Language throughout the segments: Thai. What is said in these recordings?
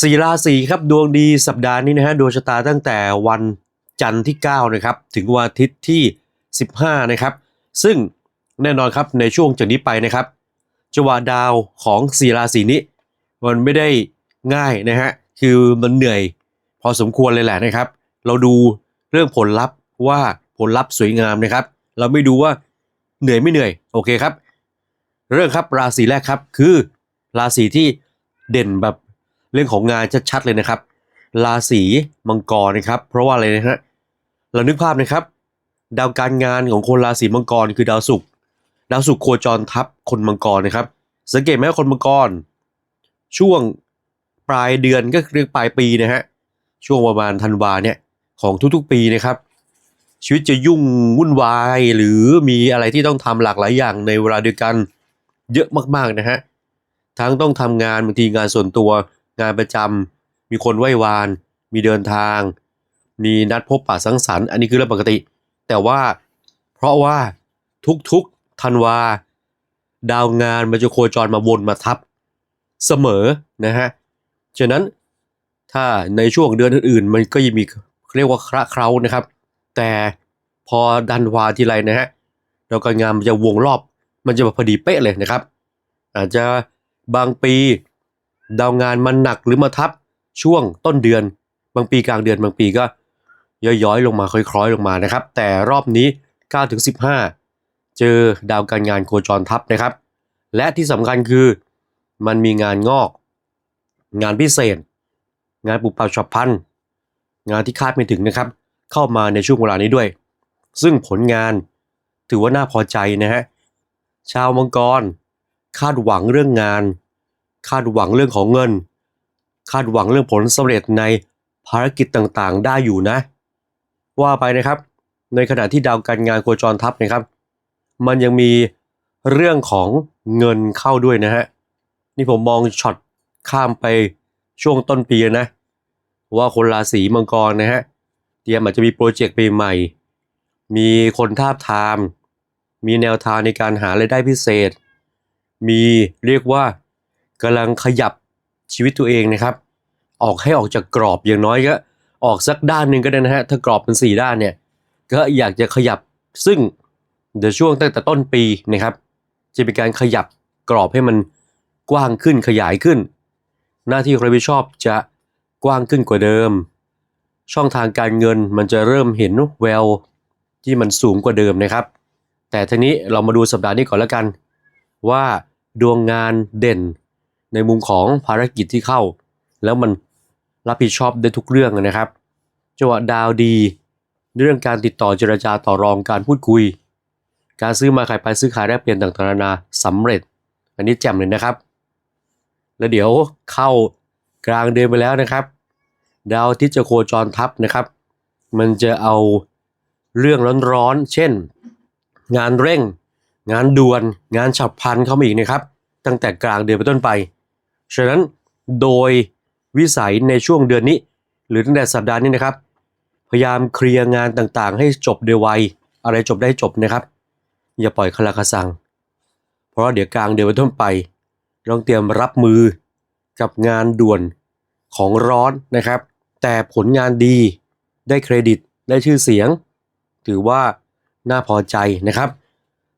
สี่ราศีครับดวงดีสัปดาห์นี้นะฮะดวงชะตาตั้งแต่วันจันทร์ที่9นะครับถึงวันอาทิตย์ที่ 15นะครับซึ่งแน่นอนครับในช่วงจากนี้ไปนะครับจังหวะดาวของสี่ราศีนี้มันไม่ได้ง่ายนะฮะคือมันเหนื่อยพอสมควรเลยแหละนะครับ เราดูเรื่องผลลัพธ์ว่าผลลัพธ์สวยงามนะครับ เราไม่ดูว่าเหนื่อยไม่เหนื่อยโอเคครับ เรื่องครับราศีแรกครับคือราศีที่เด่นแบบ เรื่องของงานชัดๆเลยนะครับ ราศีมังกรนะครับ เพราะว่าอะไรนะฮะเรานึกภาพนะครับ ดาวการงานของคนราศีมังกรคือดาวศุกร์ดาวศุกร์โคจรทับคนมังกรนะครับ สังเกตไหมว่าคนมังกร ช่วงปลายเดือนก็คือปลายปีนะฮะช่วงประมาณธันวาเนี่ยของทุกๆปีนะครับ ชีวิตจะยุ่งวุ่นวายหรือมีอะไรที่ต้องทำหลากหลายอย่างในเวลาเดียวกันเยอะมากๆนะฮะทั้งต้องทำงานบางทีงานส่วนตัว งานประจำมีคนไหว้วาน มีเดินทาง มีนัดพบปะสังสรรค์ อันนี้คือเรื่องปกติ แต่ว่าเพราะว่าทุกๆธันวา ดาวงานมันจะโคจรมาวนมาทับเสมอนะฮะ ฉะนั้นถ้าในช่วงเดือนอื่นๆ มันก็ยังมีเรียกว่าคระเครานะครับ แต่พอดันวาทีไรนะฮะดาวการงานมันจะวงรอบ มันจะพอดีเป๊ะเลยนะครับ อาจจะบางปี ดาวงานมันหนักหรือมาทับช่วงต้นเดือน บางปีกลางเดือนบางปีก็ย้อยๆ ลงมาค่อยๆ ลงมานะครับ แต่รอบนี้9ถึง15 เจอดาวการงานโคจรทับนะครับ และที่สำคัญคือมันมีงานงอก งานพิเศษ งานปุบปับฉับพันงานที่คาดไม่ถึงนะครับ เข้ามาในช่วงเวลานี้ด้วย ซึ่งผลงานถือว่าน่าพอใจนะฮะชาวมังกรคาดหวังเรื่องงาน คาดหวังเรื่องของเงิน คาดหวังเรื่องผลสำเร็จในภารกิจต่างๆ ได้อยู่นะ ว่าไปนะครับ ในขณะที่ดาวการงานโคจรทับนะครับ มันยังมีเรื่องของเงินเข้าด้วยนะฮะนี่ผมมองช็อตข้ามไปช่วงต้นปีนะ ว่าคนราศีมังกรนะฮะเตรียมอาจจะมีโปรเจกต์ใหม่ๆมีคนทาบทาม มีแนวทางในการหารายได้พิเศษ มีเรียกว่า กำลังขยับชีวิตตัวเองนะครับ ออกให้ออกจากกรอบอย่างน้อยก็ออกสักด้านหนึ่งก็ได้นะฮะถ้ากรอบเป็นสี่ด้านเนี่ยก็อยากจะขยับซึ่งเดี๋ยวช่วงตั้งแต่ต้นปีนะครับ จะเป็นการขยับกรอบให้มันกว้างขึ้นขยายขึ้น หน้าที่รับผิดชอบจะกว้างขึ้นกว่าเดิม ช่องทางการเงินมันจะเริ่มเห็นแววที่มันสูงกว่าเดิมนะครับ แต่ทีนี้เรามาดูสัปดาห์นี้ก่อนแล้วกัน ว่าดวงงานเด่น ในมุมของภารกิจที่เข้า แล้วมันรับผิดชอบได้ทุกเรื่องนะครับจังหวะดาวดี เรื่องการติดต่อเจรจาต่อรองการพูดคุย การซื้อมาขายไปซื้อขายแลกเปลี่ยนต่างๆนานาสำเร็จ อันนี้แจ่มเลยนะครับ แล้วเดี๋ยวเข้ากลางเดือนไปแล้วนะครับ ดาวทิตย์จะโคจรทับนะครับ มันจะเอาเรื่องร้อนๆ เช่น งานเร่ง งานด่วน งานฉับพลันเข้ามาอีกนะครับ ตั้งแต่กลางเดือนเป็นต้นไป ฉะนั้นโดยวิสัยในช่วงเดือนนี้ หรือตั้งแต่สัปดาห์นี้นะครับ พยายามเคลียร์งานต่างๆ ให้จบโดยไวอะไรจบได้จบนะครับ อย่าปล่อยคลาคาซัง เพราะเดี๋ยวกลางเดือนเป็นต้นไปลองเตรียมรับมือกับงานด่วนของร้อนนะครับ แต่ผลงานดีได้เครดิตได้ชื่อเสียง ถือว่าน่าพอใจนะครับ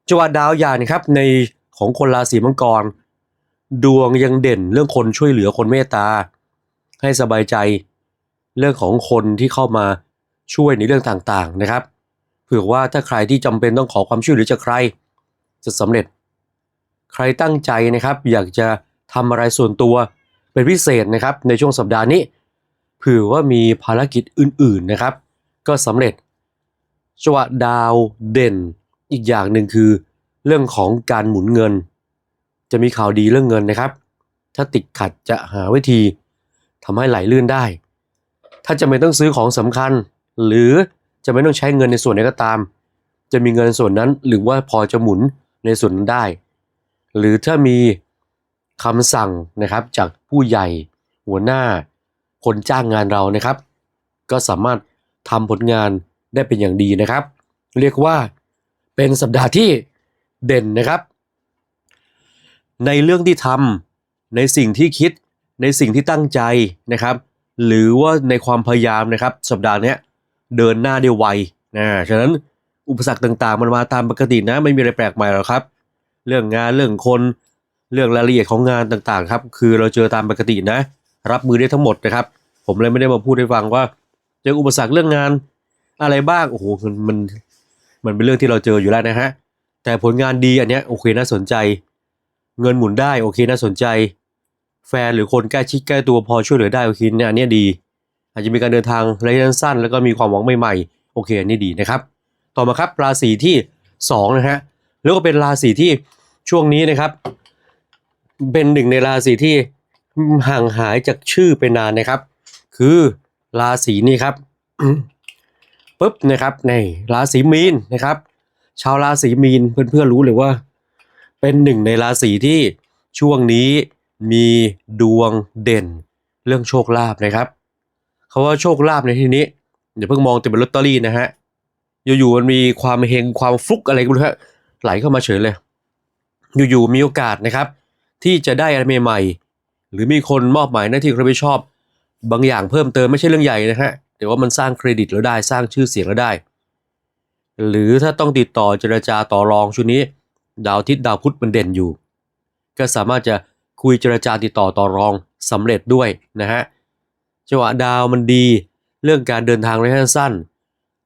จังหวะดาวอย่างนะครับในของคนราศีมังกร ดวงยังเด่นเรื่องคนช่วยเหลือคนเมตตา ให้สบายใจเรื่องของคนที่เข้ามาช่วยในเรื่องต่างๆนะครับเผื่อว่าถ้าใครที่จำเป็นต้องขอความช่วยเหลือจากใคร จะสำเร็จ ใครตั้งใจนะครับ อยากจะทำอะไรส่วนตัวเป็นพิเศษนะครับ ในช่วงสัปดาห์นี้เผื่อว่ามีภารกิจอื่นๆนะครับ ก็สำเร็จจังหวะดาวเด่นอีกอย่างหนึ่งคือ เรื่องของการหมุนเงิน จะมีข่าวดีเรื่องเงินนะครับ ถ้าติดขัดจะหาวิธีทำให้ไหลลื่นได้ ถ้าจะไม่ต้องซื้อของสำคัญ หรือจะไม่ต้องใช้เงินในส่วนไหนก็ตาม จะมีเงินส่วนนั้นหรือว่าพอจะหมุนในส่วนนั้นได้ หรือถ้ามีคำสั่งนะครับจากผู้ใหญ่หัวหน้า คนจ้างงานเรานะครับ ก็สามารถทำผลงานได้เป็นอย่างดีนะครับ เรียกว่าเป็นสัปดาห์ที่เด่นนะครับ ในเรื่องที่ทำในสิ่งที่คิด ในสิ่งที่ตั้งใจนะครับ หรือว่าในความพยายามนะครับ สัปดาห์นี้เดินหน้าได้ไวนะฉะนั้นอุปสรรคต่างๆ มันมาตามปกตินะไม่มีอะไรแปลกใหม่หรอกครับ เรื่องงานเรื่องคนเรื่องรายละเอียดของงานต่างๆ ครับ คือเราเจอตามปกตินะ รับมือได้ทั้งหมดนะครับ ผมเลยไม่ได้มาพูดให้ฟังว่าเจออุปสรรคเรื่องงานอะไรบ้างโอ้โหมันมันมันเป็นเรื่องที่เราเจออยู่แล้วนะฮะแต่ผลงานดีอันเนี้ยโอเคน่าสนใจ เงินหมุนได้โอเคน่าสนใจ แฟนหรือคนใกล้ชิดใกล้ตัวพอช่วยเหลือได้โอเคเนี่ยอันเนี้ยดี อาจจะมีการเดินทางระยะสั้น แล้วก็มีความหวังใหม่ๆโอเคอันนี้ดีนะครับ ต่อมาครับราศีที่สองนะฮะแล้วก็เป็นราศีที่ช่วงนี้นะครับ เป็นหนึ่งในราศีที่ห่างหายจากชื่อไปนานนะครับ คือราศีนี้ครับปุ๊บนะครับในราศีมีนนะครับ ชาวราศีมีนเพื่อนๆรู้เลยว่า เป็นหนึ่งในราศีที่ช่วงนี้มีดวงเด่นเรื่องโชคลาภนะครับเขาว่าโชคลาภในที่นี้อย่าเพิ่งมองแต่เป็นลอตเตอรี่นะฮะอยู่ๆมันมีความเฮงความฟลุกอะไรก็ไม่รู้ฮะไหลเข้ามาเฉยเลย อยู่ๆมีโอกาสนะครับ ที่จะได้อะไรใหม่ๆหรือมีคนมอบหมายหน้าที่รับผิดชอบบางอย่างเพิ่มเติมไม่ใช่เรื่องใหญ่นะฮะแต่ว่ามันสร้างเครดิตแล้วได้สร้างชื่อเสียงแล้วได้ หรือถ้าต้องติดต่อเจรจาต่อรองช่วงนี้ ดาวอาทิตย์ดาวพุธมันเด่นอยู่ ก็สามารถจะคุยเจรจาติดต่อต่อรองสำเร็จด้วยนะฮะจังหวะดาวมันดีเรื่องการเดินทางระยะสั้น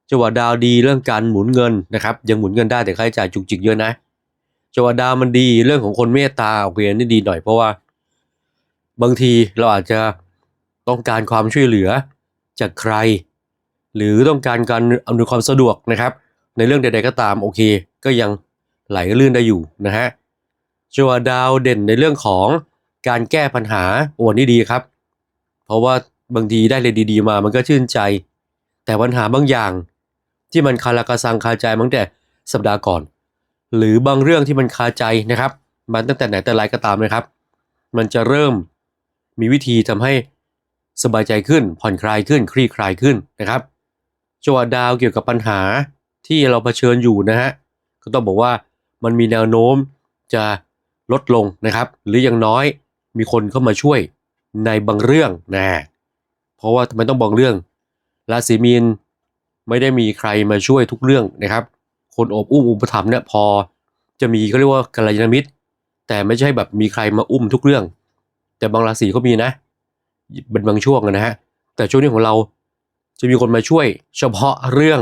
จังหวะดาวดีเรื่องการหมุนเงินนะครับยังหมุนเงินได้แต่ค่าใช้จ่ายจุกจิกเยอะนะจังหวะดาวมันดีเรื่องของคนเมตตาโอเคอันนี่ดีหน่อยเพราะว่า บางทีเราอาจจะต้องการความช่วยเหลือจากใคร หรือต้องการการอำนวยความสะดวกนะครับ ในเรื่องใดๆก็ตามโอเค ก็ยัง ไหลลื่นได้อยู่นะฮะจัวดาวเด่นในเรื่องของการแก้ปัญหาโอ้นี่ดีครับ เพราะว่าบางทีได้เลยดีๆมามันก็ชื่นใจ แต่ปัญหาบางอย่าง ที่มันคาราคาซังคาใจมั้งแต่สัปดาห์ก่อน หรือบางเรื่องที่มันคาใจนะครับ มันตั้งแต่ไหนแต่ไรก็ตามนะครับ มันจะเริ่มมีวิธีทำให้สบายใจขึ้น ผ่อนคลายขึ้น คลี่คลายขึ้นนะครับจังหวะดาวเกี่ยวกับปัญหาที่เราเผชิญอยู่นะฮะก็ต้องบอกว่า มันมีแนวโน้มจะลดลงนะครับ หรืออย่างน้อยมีคนเข้ามาช่วยในบางเรื่องนะเพราะว่าทำไมต้องบางเรื่องราศีมีนไม่ได้มีใครมาช่วยทุกเรื่องนะครับ คนอบอุ้มอุปถัมภ์เนี่ยพอจะมีเขาเรียกว่ากัลยาณมิตร แต่ไม่ใช่แบบมีใครมาอุ้มทุกเรื่อง แต่บางราศีก็มีนะเป็นบางช่วงนะฮะแต่ช่วงนี้ของเราจะมีคนมาช่วย เฉพาะเรื่อง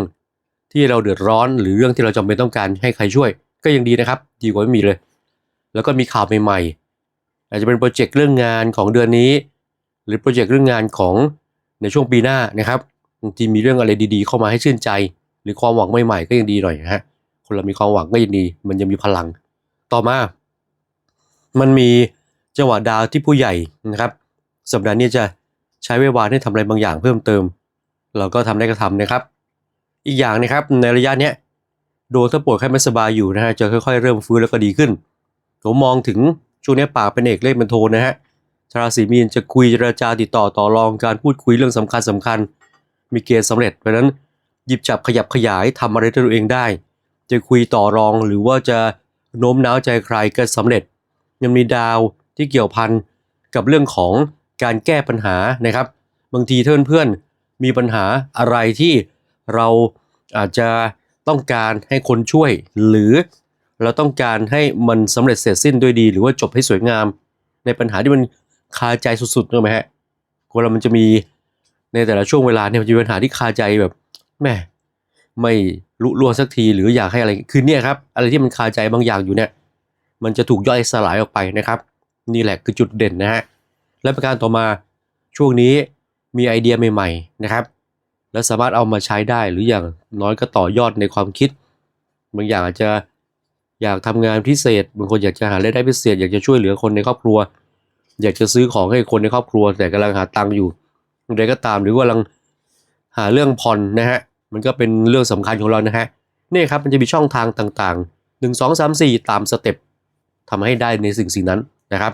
ที่เราเดือดร้อนหรือเรื่องที่เราจำเป็นต้องการให้ใครช่วย ก็ยังดีนะครับ ดีกว่าไม่มีเลย แล้วก็มีข่าวใหม่ๆ อาจจะเป็นโปรเจกต์เรื่องงานของเดือนนี้ หรือโปรเจกต์เรื่องงานของในช่วงปีหน้านะครับบางทีมีเรื่องอะไรดีๆ เข้ามาให้ชื่นใจ หรือความหวังใหม่ๆ ก็ยังดีหน่อยนะฮะคนเรามีความหวังก็ยังดี มันยังมีพลัง ต่อมา มันมีจังหวะดาวที่ผู้ใหญ่นะครับสัปดาห์นี้จะใช้เวลาให้ทำอะไรบางอย่างเพิ่มเติม เราก็ทำได้ก็ทำนะครับ อีกอย่างนะครับในระยะเนี้ย โดนถ้าป่วดแค่ไม่สบายอยู่นะฮะจะค่อยๆ เริ่มฟื้นแล้วก็ดีขึ้น ผมมองถึงช่วงนี้ปากเป็นเอกเลขเป็นโทนะฮะชาวราศีมีนจะคุยเจรจาติดต่อต่อรองการพูดคุยเรื่องสำคัญสำคัญ มีเกณฑ์สำเร็จ เพราะนั้นหยิบจับขยับขยายทำอะไรด้วยตัวเองได้ จะคุยต่อรองหรือว่าจะโน้มน้าวใจใครก็สำเร็จ ยังมีดาวที่เกี่ยวพันกับเรื่องของการแก้ปัญหานะครับ บางทีเพื่อนเพื่อนๆมีปัญหาอะไรที่เราอาจจะ ต้องการให้คนช่วย หรือเราต้องการให้มันสำเร็จเสร็จสิ้นด้วยดี หรือว่าจบให้สวยงาม ในปัญหาที่มันคาใจสุดๆนึกไหมฮะคนเรามันจะมีในแต่ละช่วงเวลาเนี่ยมันจะมีปัญหาที่คาใจแบบแม่ไม่ลุล่วงสักทีหรืออยากให้อะไรคือเนี่ยครับอะไรที่มันคาใจบางอย่างอยู่เนี่ยมันจะถูกย่อยสลายออกไปนะครับ นี่แหละคือจุดเด่นนะฮะและประการต่อมาช่วงนี้มีไอเดียใหม่ ๆ นะครับ และสามารถเอามาใช้ได้หรืออย่างน้อยก็ต่อยอดในความคิด บางอย่างอาจจะอยากทำงานพิเศษบางคนอยากจะหารายได้พิเศษ อยากจะช่วยเหลือคนในครอบครัว อยากจะซื้อของให้คนในครอบครัว แต่กำลังหาตังค์อยู่ใดก็ตามหรือว่ากำลังหาเรื่องผ่อนนะฮะมันก็เป็นเรื่องสำคัญของเรานะฮะนี่ครับมันจะมีช่องทางต่างๆ 1 2 3 4 ตามสเต็ปทำให้ได้ในสิ่งสิ่งนั้นนะครับ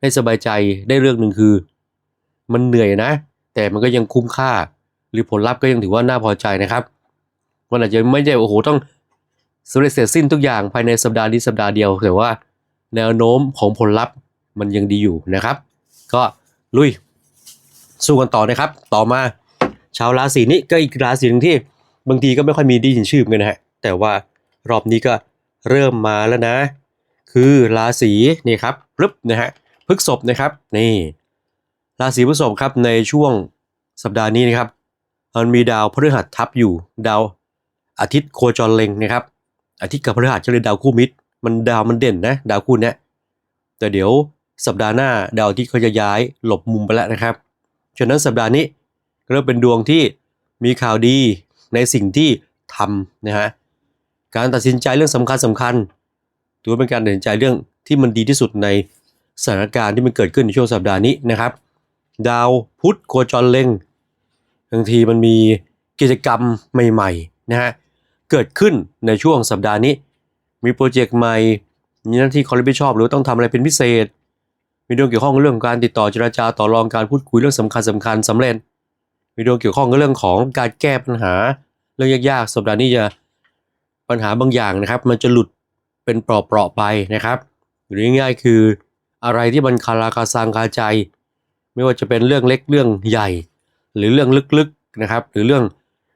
ให้สบายใจได้เรื่องหนึ่งคือ มันเหนื่อยนะ แต่มันก็ยังคุ้มค่า หรือผลลัพธ์ก็ยังถือว่าน่าพอใจนะครับมันอาจจะไม่ได้โอ้โหต้องสำเร็จเสร็จสิ้นทุกอย่างภายในสัปดาห์นี้สัปดาห์เดียว แต่ว่าแนวโน้มของผลลัพธ์มันยังดีอยู่นะครับ ก็ลุยสู้กันต่อนะครับ ต่อมาชาวราศีนี้ก็อีกราศีหนึ่งที่บางทีก็ไม่ค่อยมีได้ยินชื่อมกันนะฮะแต่ว่ารอบนี้ก็เริ่มมาแล้วนะ คือราศีนี่ครับรึบนะฮะพฤกษภนะครับนี่ราศีพฤษภครับในช่วงสัปดาห์นี้นะครับ มันมีดาวพฤหัสทับอยู่ ดาวอาทิตย์โคจรเล็งนะครับอาทิตย์กับพฤหัสจะเลยดาวคู่มิตร มันดาวมันเด่นนะ ดาวคู่นี้แต่เดี๋ยวสัปดาห์หน้าดาวอาทิตย์เขาจะย้ายหลบมุมไปแล้วนะครับฉะนั้นสัปดาห์นี้ก็เริ่มเป็นดวงที่มีข่าวดีในสิ่งที่ทำนะฮะการตัดสินใจเรื่องสำคัญสำคัญถือว่าเป็นการตัดสินใจเรื่องที่มันดีที่สุดในสถานการณ์ที่มันเกิดขึ้นในช่วงสัปดาห์นี้นะครับ ดาวพุธโคจรเล็ง บางทีมันมีกิจกรรมใหม่ๆนะฮะเกิดขึ้นในช่วงสัปดาห์นี้ มีโปรเจกต์ใหม่ มีหน้าที่ความรับผิดชอบหรือต้องทำอะไรเป็นพิเศษ มีดวงเกี่ยวข้องกับเรื่องการติดต่อเจรจาต่อรองการพูดคุยเรื่องสำคัญสคัญๆสำเร็จ มีดวงเกี่ยวข้องกับเรื่องของการแก้ปัญหาเรื่องยากๆสัปดาห์นี้จะปัญหาบางอย่างนะครับ มันจะหลุดเป็นเปราะๆไปนะครับ หรือง่ายๆคืออะไรที่มันคาราคาซังคาใจ ไม่ว่าจะเป็นเรื่องเล็กเรื่องใหญ่ หรือเรื่องลึกๆนะครับ หรือเรื่อง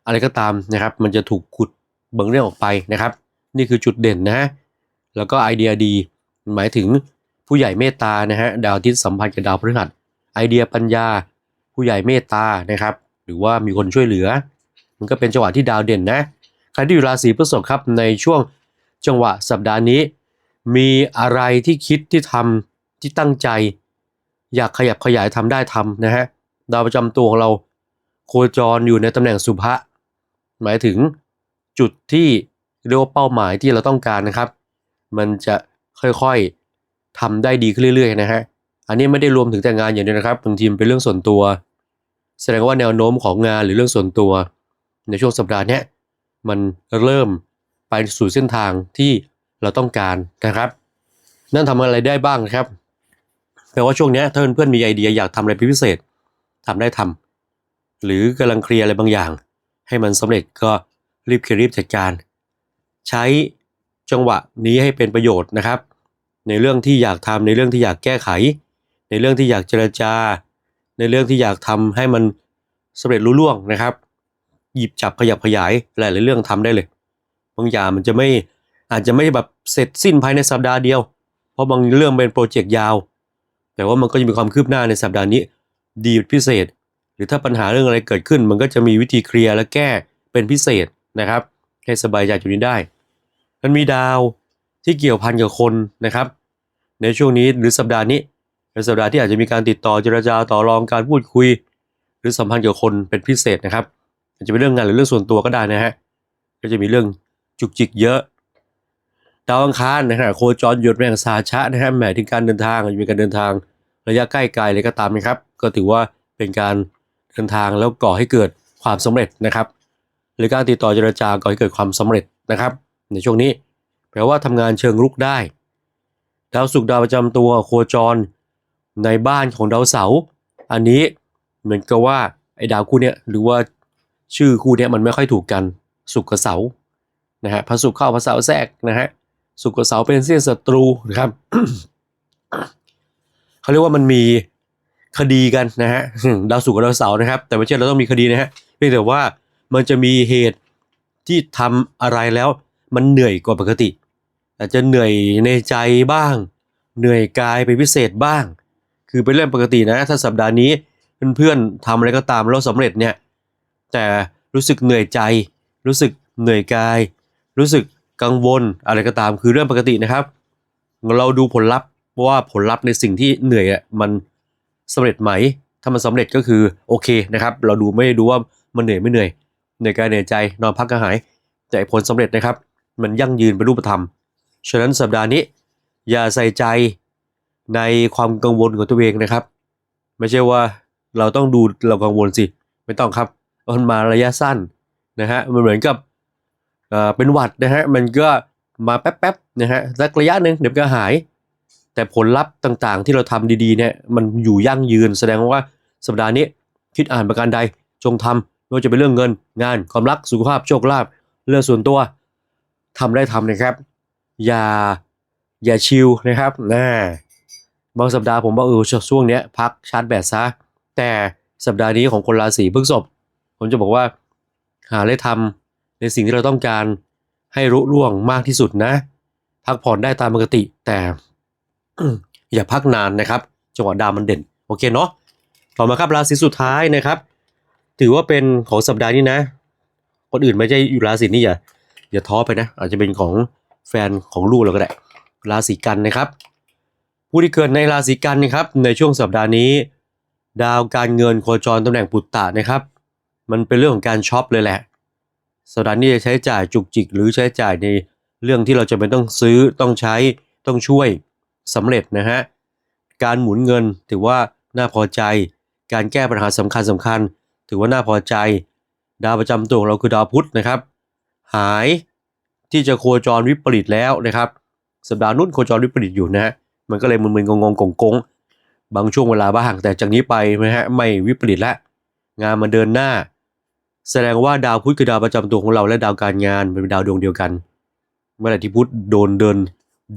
อะไรก็ตามนะครับ มันจะถูกขุดเบิ่งเรื่องออกไปนะครับ นี่คือจุดเด่นนะแล้วก็ไอเดียดี หมายถึงผู้ใหญ่เมตตานะฮะดาวอาทิตย์สัมพันธ์กับดาวพฤหัสไอเดียปัญญา ผู้ใหญ่เมตตานะครับ หรือว่ามีคนช่วยเหลือ มันก็เป็นจังหวะที่ดาวเด่นนะใครที่อยู่ราศีพฤษภครับในช่วงจังหวะสัปดาห์นี้ มีอะไรที่คิดที่ทำที่ตั้งใจ อยากขยับขยายทำได้ทำนะฮะดาวประจำตัวของเรา โคจรอยู่ในตำแหน่งสุภะหมายถึงจุดที่เรียกว่าเป้าหมายที่เราต้องการนะครับ มันจะค่อยๆทำได้ดีขึ้นเรื่อยๆนะฮะอันนี้ไม่ได้รวมถึงแต่งานอย่างเดียวนะครับบางทีมเป็นเรื่องส่วนตัว แสดงว่าแนวโน้มของงานหรือเรื่องส่วนตัว ในช่วงสัปดาห์นี้มันเริ่มไปสู่เส้นทางที่เราต้องการนะครับ นั่นทำอะไรได้บ้างครับแปลว่าช่วงนี้ถ้าเพื่อนๆมีไอเดียอยากทำอะไรพิเศษทำได้ทำ หรือกำลังเคลียร์อะไรบางอย่าง ให้มันสำเร็จก็รีบเคลียร์รีบจัดการ ใช้จังหวะนี้ให้เป็นประโยชน์นะครับ ในเรื่องที่อยากทำในเรื่องที่อยากแก้ไข ในเรื่องที่อยากเจรจา ในเรื่องที่อยากทำให้มันสำเร็จรุ่ล่วงนะครับ หยิบจับขยับขยายหลายๆเรื่องทำได้เลยบางอย่างมันจะไม่อาจจะไม่แบบเสร็จสิ้นภายในสัปดาห์เดียว เพราะบางเรื่องเป็นโปรเจกต์ยาว แต่ว่ามันก็จะมีความคืบหน้าในสัปดาห์นี้ ดีพิเศษ หรือถ้าปัญหาเรื่องอะไรเกิดขึ้น มันก็จะมีวิธีเคลียร์และแก้เป็นพิเศษนะครับให้สบายใจจุดนี้ได้มันมีดาวที่เกี่ยวพันกับคนนะครับ ในช่วงนี้หรือสัปดาห์นี้เป็นสัปดาห์ที่อาจจะมีการติดต่อเจรจาต่อรองการพูดคุย หรือสัมพันธ์กับคนเป็นพิเศษนะครับอาจจะเป็นเรื่องงานหรือเรื่องส่วนตัวก็ได้นะฮะก็จะมีเรื่องจุกจิกเยอะดาวอังคารนะฮะโคจรหยุดแรงสาชะนะฮะหมายถึงการเดินทางมีการเดินทางระยะใกล้ไกลเลยก็ตามนะครับ ก็ถือว่าเป็นการ เดินทางแล้วก่อให้เกิดความสำเร็จนะครับ หรือการติดต่อเจรจาก่อให้เกิดความสำเร็จนะครับ ในช่วงนี้แปลว่าทำงานเชิงรุกได้ดาวศุกร์ดาวประจำตัวโคจร ในบ้านของดาวเสาร์อันนี้เหมือนกับว่าไอ้ดาวคู่เนี้ยหรือว่าชื่อคู่เนี้ยมันไม่ค่อยถูกกันศุกร์กับเสาร์นะฮะพระศุกร์เข้าพระเสาร์แทรกนะฮะศุกร์กับเสาร์เป็นเส้นศัตรูนะครับเขาเรียกว่ามันมี คดีกันนะฮะดาวศุกร์กับดาวเสาร์นะครับ แต่ไม่ใช่เราต้องมีคดีนะฮะเพียงแต่ว่ามันจะมีเหตุที่ทำอะไรแล้วมันเหนื่อยกว่าปกติ อาจจะเหนื่อยในใจบ้าง เหนื่อยกายเป็นพิเศษบ้าง คือเป็นเรื่องปกตินะ ถ้าสัปดาห์นี้เพื่อนๆทำอะไรก็ตามแล้วสำเร็จเนี่ยแต่รู้สึกเหนื่อยใจ รู้สึกเหนื่อยกาย รู้สึกกังวลอะไรก็ตามคือเรื่องปกตินะครับ เราดูผลลัพธ์ว่าผลลัพธ์ในสิ่งที่เหนื่อยอะมัน สำเร็จไหม ถ้ามันสำเร็จก็คือโอเคนะครับ เราดูไม่ดูว่ามันเหนื่อยไม่เหนื่อยเหนื่อยกายเหนื่อยใจนอนพักกระหาย แต่ผลสำเร็จนะครับ มันยั่งยืนเป็นรูปธรรม ฉะนั้นสัปดาห์นี้ อย่าใส่ใจในความกังวลของตัวเองนะครับ ไม่ใช่ว่าเราต้องดูเรากังวลสิ ไม่ต้องครับมันมาระยะสั้นนะฮะมันเหมือนกับอ่อเป็นหวัดนะฮะมันก็มาแป๊บๆนะฮะสักระยะหนึ่งเดี๋ยวก็หาย แต่ผลลัพธ์ต่างๆ ที่เราทำดีๆเนี่ยมันอยู่ยั่งยืน แสดงว่าสัปดาห์นี้คิดอ่านประการใดจงทำไม่ว่าจะเป็นเรื่องเงิน งานความรักสุขภาพโชคลาภเรื่องส่วนตัวทำได้ทำนะครับ อย่าอย่าชิลนะครับนะบางสัปดาห์ผมว่าเออช่วงเนี้ยพักชาร์จแบตซะแต่สัปดาห์นี้ของคนราศีพฤษภผมจะบอกว่าหาอะไรทำในสิ่งที่เราต้องการให้รุ่ร่วงมากที่สุดนะ พักผ่อนได้ตามปกติ แต่ อย่าพักนานนะครับ จังหวะดาวมันเด่น โอเคเนาะต่อมาครับราศีสุดท้ายนะครับ ถือว่าเป็นของสัปดาห์นี้นะ คนอื่นไม่ใช่อยู่ราศีนี้อย่าอย่าท้อไปนะ อาจจะเป็นของแฟนของลูกเราก็ได้ ราศีกันนะครับ ผู้ที่เกิดในราศีกันนะครับ ในช่วงสัปดาห์นี้ ดาวการเงินโคจรตำแหน่งปุตตะนะครับ มันเป็นเรื่องของการช็อปเลยแหละสัปดาห์นี้จะใช้จ่ายจุกจิกหรือใช้จ่ายในเรื่องที่เราจะเป็นต้องซื้อต้องใช้ต้องช่วย สำเร็จนะฮะ การหมุนเงินถือว่าน่าพอใจ การแก้ปัญหาสำคัญสำคัญ ถือว่าน่าพอใจ ดาวประจำตัวของเราคือดาวพุธนะครับ หายที่จะโคจรวิปริตแล้วนะครับสัปดาห์นู้นโคจรวิปริตอยู่นะฮะมันก็เลยมึนๆงงๆกงบางช่วงเวลาบ้างแต่จากนี้ไปนะฮะไม่วิปริตแล้วงานมันเดินหน้า แสดงว่าดาวพุธคือดาวประจำตัวของเราและดาวการงานมันเป็นดาวดวงเดียวกัน เมื่อไหร่ที่พุธโดนเดิน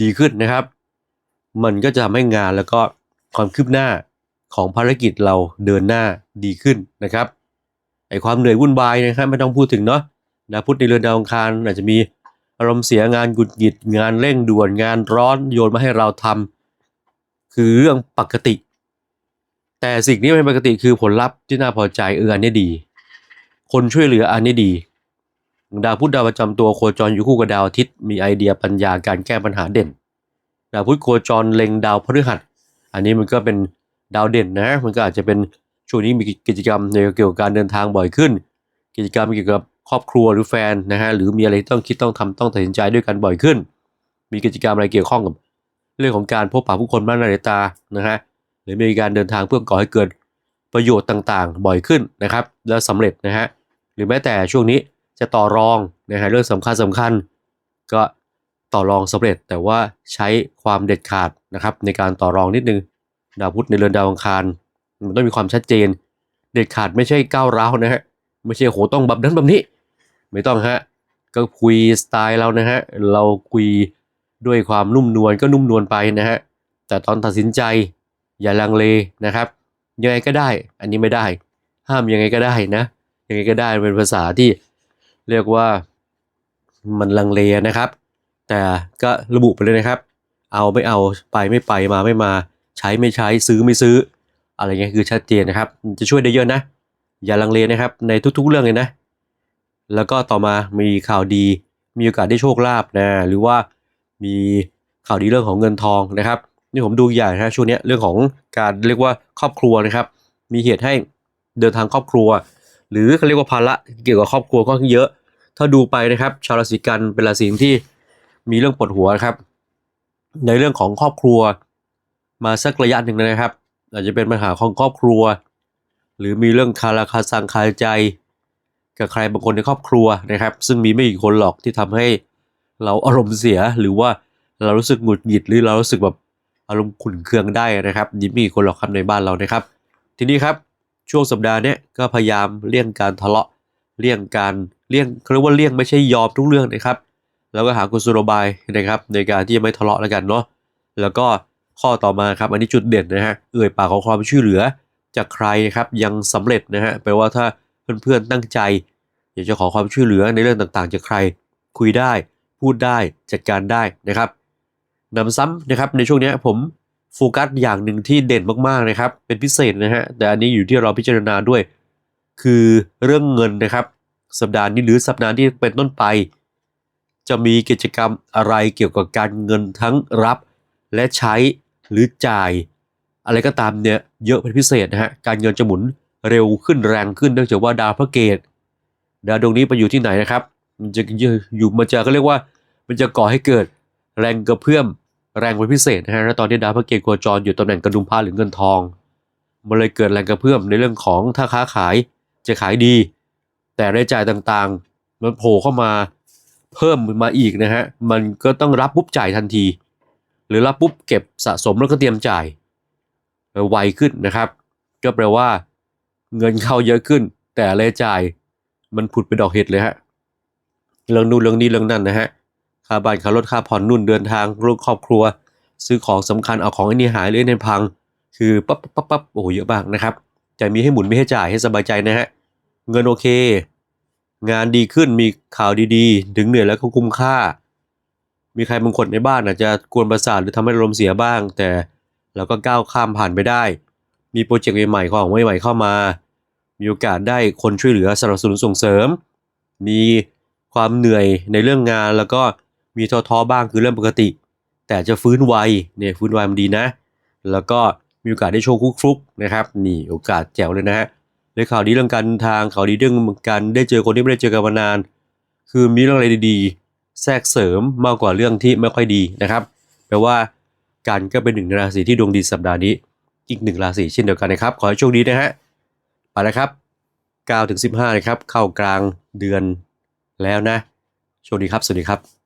ดีขึ้นนะครับ มันก็จะทำให้งานแล้วก็ความคืบหน้าของภารกิจเราเดินหน้าดีขึ้นนะครับไอความเหนื่อยวุ่นวายนะครับไม่ต้องพูดถึงเนาะดาวพุธในเรือนดาวอังคารอาจจะมีอารมณ์เสียงานหงุดหงิดงานเร่งด่วนงานร้อนโยนมาให้เราทำคือเรื่องปกติ แต่สิ่งที่ไม่เป็นปกติคือผลลัพธ์ที่น่าพอใจเอออันนี้ดี คนช่วยเหลืออันนี้ดี ดาวพุธดาวประจำตัวโคจรอยู่คู่กับดาวอาทิตย์มีไอเดียปัญญาการแก้ปัญหาเด่น ดาวพุธโคจรเล็งดาวพฤหัส อันนี้มันก็เป็นดาวเด่นนะ มันก็อาจจะเป็นช่วงนี้มีกิจกรรมในเกี่ยวกับการเดินทางบ่อยขึ้น กิจกรรมเกี่ยวกับครอบครัวหรือแฟนนะฮะหรือมีอะไรต้องคิดต้องทำต้องตัดสินใจด้วยกันบ่อยขึ้น มีกิจกรรมอะไรเกี่ยวข้องกับ เรื่องของการพบปะผู้คนบ้านหน้าตานะฮะหรือมีการเดินทางเพื่อก่อให้เกิดประโยชน์ต่างๆ บ่อยขึ้นนะครับ แล้วสำเร็จนะฮะหรือแม้แต่ช่วงนี้จะต่อรองนะฮะเรื่องสำคัญสำคัญ ก็ ต่อรองสำเร็จ แต่ว่าใช้ความเด็ดขาดนะครับในการต่อรองนิดนึงดาวพุธในเรือนดาวอังคาร มันต้องมีความชัดเจน เด็ดขาดไม่ใช่ก้าวร้าวนะฮะไม่ใช่โหต้องแบบนั้นแบบนี้ ไม่ต้องฮะก็คุยสไตล์เรานะฮะเราคุยด้วยความนุ่มนวลก็นุ่มนวลไปนะฮะแต่ตอนตัดสินใจอย่าลังเลนะครับ ยังไงก็ได้ อันนี้ไม่ได้ ห้ามยังไงก็ได้นะยังไงก็ได้เป็นภาษาที่เรียกว่ามันลังเลนะครับ แต่ก็ระบุไปเลยนะครับ เอาไม่เอาไปไม่ไปมาไม่มาใช้ไม่ใช้ซื้อไม่ซื้อ อะไรเงี้ยคือชัดเจนนะครับ จะช่วยได้เยอะนะ อย่าลังเลนะครับ ในทุกๆเรื่องเลยนะ แล้วก็ต่อมามีข่าวดีมีโอกาสได้โชคลาภนะหรือว่ามีข่าวดีเรื่องของเงินทองนะครับ นี่ผมดูอย่างนะช่วงนี้เรื่องของการเรียกว่าครอบครัวนะครับ มีเหตุให้เดินทางครอบครัว หรือเขาเรียกว่าภาระเกี่ยวกับครอบครัวก็เยอะ ถ้าดูไปนะครับ ชาวราศีกันเป็นราศีที่ มีเรื่องปวดหัวครับ ในเรื่องของครอบครัว มาสักระยะหนึ่งนะครับ อาจจะเป็นปัญหาของครอบครัว หรือมีเรื่องคาราคาซังคาใจ กับใครบางคนในครอบครัวนะครับ ซึ่งมีไม่กี่คนหรอกที่ทำให้เราอารมณ์เสียหรือว่าเรารู้สึกหงุดหงิดหรือเรารู้สึกแบบอารมณ์ขุ่นเคืองได้นะครับยิ่มีคนหรอกครับในบ้านเรานะครับ ทีนี้ครับช่วงสัปดาห์นี้ก็พยายามเลี่ยงการทะเลาะเลี่ยงการเลี่ยงเขาเรียกว่าเลี่ยงไม่ใช่ยอมทุกเรื่องนะครับ แล้วก็หากุศโลบายนะครับในการที่จะไม่ทะเลาะแล้วกันเนาะแล้วก็ข้อต่อมาครับอันนี้จุดเด่นนะฮะเอ่ยปากขอความช่วยเหลือจากใครนะครับยังสำเร็จนะฮะแปลว่าถ้าเพื่อนๆตั้งใจ อยากจะขอความช่วยเหลือในเรื่องต่างๆ จากใครคุยได้ พูดได้จัดการได้นะครับนำซ้ำนะครับในช่วงนี้ผมโฟกัสอย่างหนึ่งที่เด่นมากๆนะครับ เป็นพิเศษนะฮะแต่อันนี้อยู่ที่เราพิจารณาด้วย คือเรื่องเงินนะครับ สัปดาห์นี้หรือสัปดาห์ที่เป็นต้นไป จะมีกิจกรรมอะไรเกี่ยวกับการเงินทั้งรับ และใช้หรือจ่าย อะไรก็ตามเนี่ยเยอะเป็นพิเศษนะฮะการเงินจะหมุนเร็วขึ้นแรงขึ้นเนื่องจากว่าดาวพระเกตดาวดวงนี้ไปอยู่ที่ไหนนะครับ มันจะอยู่มันจะก็เรียกว่า มันจะก่อให้เกิดแรงกระเพื่อมแรงเป็นพิเศษนะฮะแล้วตอนที่ดาวพระเกตโคจรอยู่ตำแหน่งกระดุมพระหรือเงินทอง มันเลยเกิดแรงกระเพื่อมในเรื่องของถ้าค้าขายจะขายดี แต่รายจ่ายต่างๆ มันโผล่เข้ามา เพิ่มมาอีกนะฮะ มันก็ต้องรับปุ๊บจ่ายทันที หรือรับปุ๊บเก็บสะสมแล้วก็เตรียมจ่ายไวขึ้นนะครับ ก็แปลว่า เงินเข้าเยอะขึ้น แต่รายจ่ายมันผุดไปนดอกเห็ดเลยฮะเรื่องนู่นเรื่องนี้เรื่องนั้นนะฮะค่าบ้านค่ารถค่าผ่อนนู่นเดินทางลูกครอบครัว ซื้อของสำคัญเอาของอ้นี่หายหรือไอ้นี่พัง คือปั๊บปั๊บปั๊บปั๊บโอ้โหเยอะมากนะครับจะมีให้หมุนไม่ให้จ่ายให้สบายใจนะฮะเงินโอเค งานดีขึ้นมีข่าวดีๆ ถึงเหนื่อยแล้วก็คุ้มค่า มีใครบางคนในบ้านอาจจะกวนประสาทหรือทำให้อารมณ์เสียบ้าง แต่เราก็ก้าวข้ามผ่านไปได้ มีโปรเจกต์ใหม่ๆของใหม่ๆเข้ามา มีโอกาสได้คนช่วยเหลือสนับสนุนส่งเสริม มีความเหนื่อยในเรื่องงานแล้วก็มีท้อๆบ้างคือเรื่องปกติ แต่จะฟื้นไวเนี่ยฟื้นไวมันดีนะ แล้วก็มีโอกาสได้โชว์คุกฟลุกนะครับนี่โอกาสแจ๋วเลยนะฮะ ในข่าวดีเรื่องการทางข่าวดีเรื่องการได้เจอคนที่ไม่ได้เจอกันมานาน คือมีเรื่องอะไรดีๆ แทรกเสริมมากกว่าเรื่องที่ไม่ค่อยดีนะครับแปลว่าการก็เป็นหนึ่งในราศีที่ดวงดีสัปดาห์นี้ อีกหนึ่งราศีเช่นเดียวกันนะครับ ขอให้โชคดีนะฮะไปแล้วครับ9ถึง15นะครับเข้ากลางเดือนแล้วนะโชคดีครับ สวัสดีครับ